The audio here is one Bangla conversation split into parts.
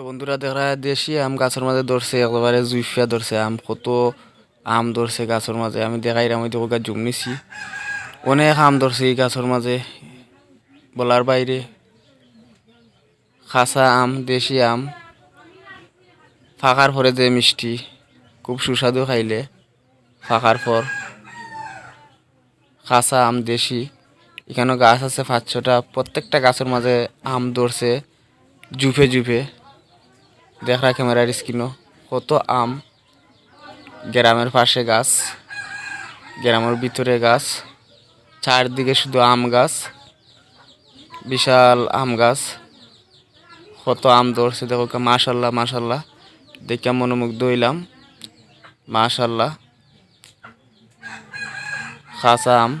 তো বন্ধুরা দেখা দেশি আম গাছের মাঝে ধরছে একেবারে জুইফিয়া ধরছে আম কত আম ধরছে গাছের মাঝে আমি দেখাইলাম ওই দেখো জুম নিছি। অনেক আম ধরছে এই গাছের মাঝে বলার বাইরে খাসা আম, দেশি আম ফাঁকার পরে যে মিষ্টি, খুব সুস্বাদু খাইলে ফাঁকার পর খাসা আম, দেশি, এখানেও গাছ আছে, পাঁচ ছটা প্রত্যেকটা গাছের মাঝে আম ধরছে জুফে জুফে দেখা ক্যামেরার স্ক্রিনও। কত আম। গ্রামের পাশে গাছ। গ্রামের ভিতরে গাছ। চারদিকে শুধু আম গাছ। বিশাল আম গাছ। কত আম ধরছে দেখো মাশাল্লাহ মাশাল্লাহ। দেখে মনোমুগ্ধ হইলাম। মাশাল্লাহ। খাসা আম।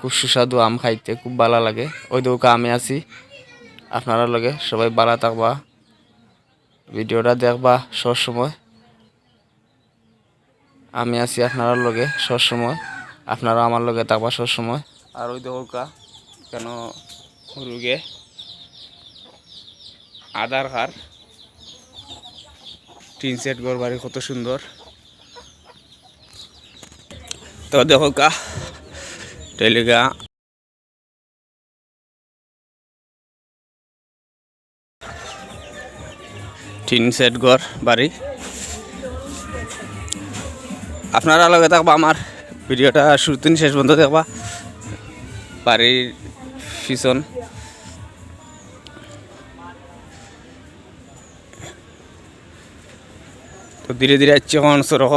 খুব সুস্বাদু আম খাইতে, খুব ভালো লাগে। ওই দৌকা আমি আছি। আপনারা লগে সবাই ভালো থাকবা। ভিডিওটা দেখবা সব সময় আমি আছি আপনার লগে সব সময় আপনারা আমার লগে থাকবা সব সময় আর ওই দৌকা কেন রুগে আধার কার্ড। টিন সেট ঘর বাড়ি কত সুন্দর। তো দেখো কা টিন সেট ঘর, বাড়ি। আপনারা লগে থাকবা, আমার ভিডিওটা শুরু শেষ বন্ধ দেখবা। বাড়ির পিছন। তো ধীরে ধীরে আসছে এখন সরহ